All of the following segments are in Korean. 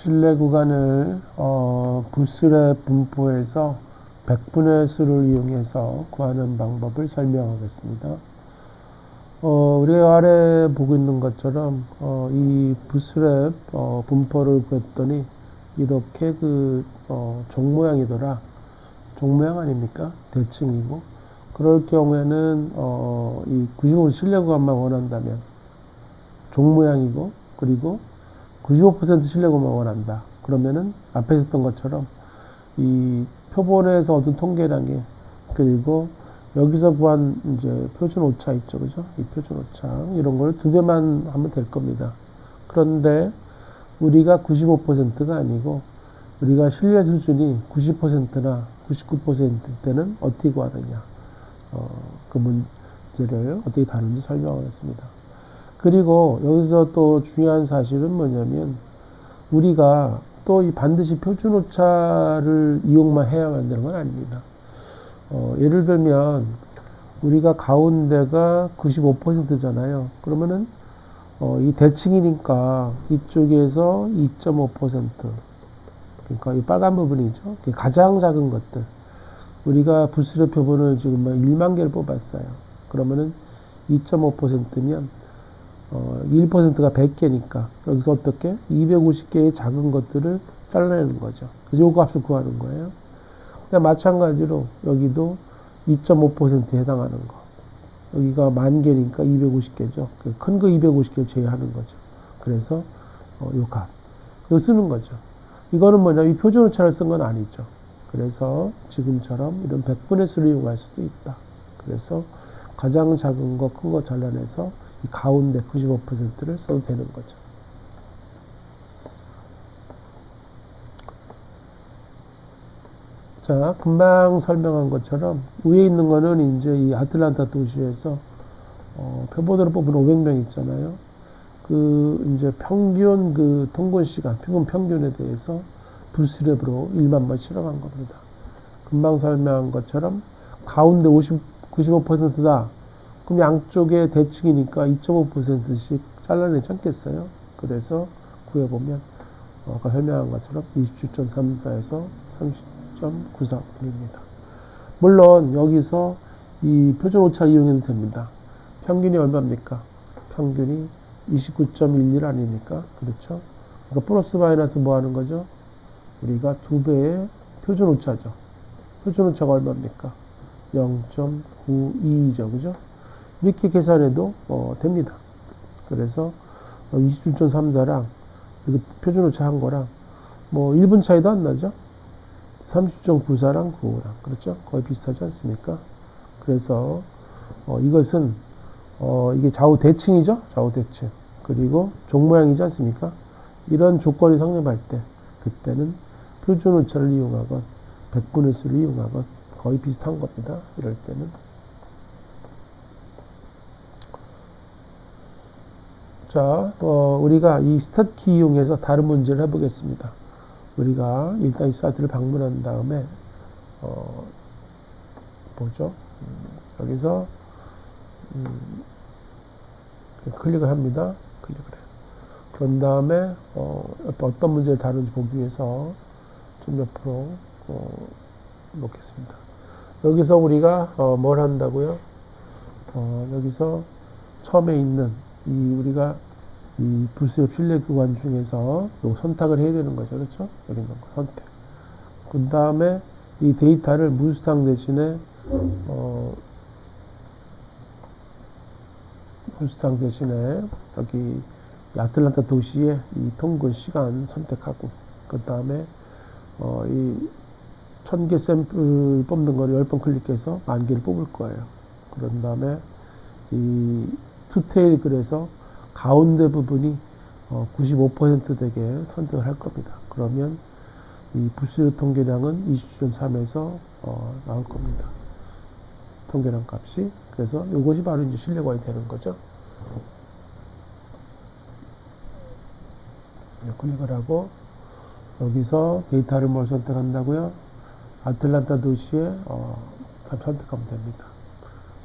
실내 구간을 어, 부스랩 분포에서 100분의 수를 이용해서 구하는 방법을 설명하겠습니다. 어, 우리가 아래 보고 있는 것처럼 어, 이 부스랩 어, 분포를 구했더니 이렇게 그 어, 종 모양이더라. 종 모양 아닙니까? 대칭이고 그럴 경우에는 어, 이 95 실내 구간만 원한다면 종 모양이고 그리고 95% 신뢰금을 원한다. 그러면은 앞에 있었던 것처럼 이 표본에서 얻은 통계량에 그리고 여기서 구한 이제 표준 오차 있죠. 그죠? 이 표준 오차. 이런 걸 두 배만 하면 될 겁니다. 그런데 우리가 95%가 아니고 우리가 신뢰 수준이 90%나 99% 때는 어떻게 구하느냐. 어, 그 문제를 어떻게 다루는지 설명하겠습니다. 그리고 여기서 또 중요한 사실은 뭐냐면 우리가 또 이 반드시 표준 오차를 이용만 해야만 되는 건 아닙니다. 어, 예를 들면 우리가 가운데가 95%잖아요. 그러면은 어, 이 대칭이니까 이쪽에서 2.5% 그러니까 이 빨간 부분이죠. 가장 작은 것들 우리가 부스레 표본을 지금 1만 뭐 개를 뽑았어요. 그러면은 2.5%면 어, 1%가 100개니까 여기서 어떻게 250개의 작은 것들을 잘라내는 거죠. 그래서 요 값을 구하는 거예요. 그냥 마찬가지로 여기도 2.5%에 해당하는 거. 여기가 만 개니까 250개죠. 그큰거 250개를 제외하는 거죠. 그래서 어, 요 값. 이거 쓰는 거죠. 이거는 뭐냐, 이 표준 오차를 쓴 건 아니죠. 그래서 지금처럼 이런 100분의 수를 이용할 수도 있다. 그래서 가장 작은 거, 큰 거 잘라내서 이 가운데 95%를 써도 되는 거죠. 자, 금방 설명한 것처럼 위에 있는 거는 이제 이 아틀란타 도시에서 어, 표본으로 뽑은 500명 있잖아요. 그 이제 평균 그 통근 시간, 평균 평균에 대해서 불스랩으로 1만 번 실험한 겁니다. 금방 설명한 것처럼 가운데 50, 95%다. 그럼 양쪽에 대칭이니까 2.5%씩 잘라내지 않겠어요? 그래서 구해보면 어, 아까 설명한 것처럼 27.34에서 30.94분입니다. 물론 여기서 이 표준 오차를 이용해도 됩니다. 평균이 얼마입니까? 평균이 29.11 아닙니까? 그렇죠? 그러니까 플러스 마이너스 뭐 하는 거죠? 우리가 두 배의 표준 오차죠. 표준 오차가 얼마입니까? 0.92죠. 그죠? 이렇게 계산해도 어, 됩니다. 그래서 27.34랑 이거 표준오차 한 거랑 뭐 1분 차이도 안 나죠? 30.94랑 95랑 그렇죠? 거의 비슷하지 않습니까? 그래서 어, 이것은 어, 이게 좌우 대칭이죠? 좌우 대칭. 그리고 종 모양이지 않습니까? 이런 조건이 성립할 때 그때는 표준 오차를 이용하건 백분의 수를 이용하건 거의 비슷한 겁니다. 이럴 때는 자, 어, 우리가 이 스타키 이용해서 다른 문제를 해보겠습니다. 우리가 일단 이 사이트를 방문한 다음에, 어, 뭐죠? 음, 여기서, 음, 클릭을 합니다. 클릭을 해요. 그런 다음에, 어, 어떤 문제를 다룬지 보기 위해서 좀 옆으로, 어, 놓겠습니다. 여기서 우리가, 어, 뭘 한다고요? 어, 여기서 처음에 있는 이 우리가 이 불수협 신뢰 기관 중에서 요 선택을 해야 되는 거죠. 그렇죠? 여기 있는 거 선택. 그 다음에 이 데이터를 무수상 대신에 어 무수상 대신에 여기 아틀란타 도시의 이 통근 시간 선택하고 그 다음에 어 이 천 개 샘플 뽑는 거를 열 번 클릭해서 만 개를 뽑을 거예요. 그런 다음에 이 투테일 그래서 가운데 부분이 95% 어, 되게 선택을 할 겁니다. 그러면 이 부수료 통계량은 27.3에서 어, 나올 겁니다. 통계량 값이. 그래서 이것이 바로 이제 신뢰관이 되는 거죠. 네, 클릭을 하고 여기서 데이터를 뭘 선택한다고요? 아틀란타 도시에 어, 선택하면 됩니다.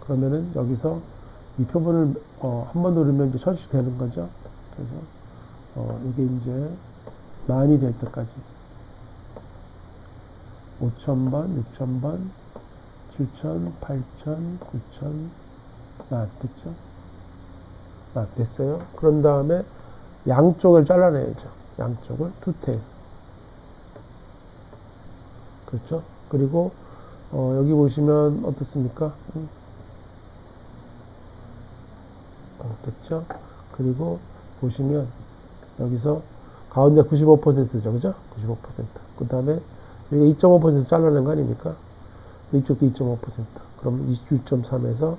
그러면은 여기서 이 표본을 어, 한 번 누르면 이제 설치되는 거죠. 그래서 어, 이게 이제 만이 될 때까지 5,000번, 6,000번, 7,000, 8,000, 9,000, 만 됐죠? 만 됐어요. 그런 다음에 양쪽을 잘라내야죠. 양쪽을 투테일. 그렇죠? 그리고 어, 여기 보시면 어떻습니까? 음. 어, 됐죠? 그리고 보시면 여기서 가운데 95%죠. 그죠? 95%. 그 다음에 여기가 2.5% 잘라낸 거 아닙니까? 이쪽도 2.5%. 그럼 26.3에서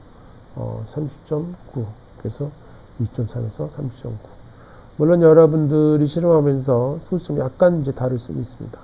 어, 30.9. 그래서 2.3에서 30.9. 물론 여러분들이 실험하면서 소수점 약간 이제 다를 수는 있습니다.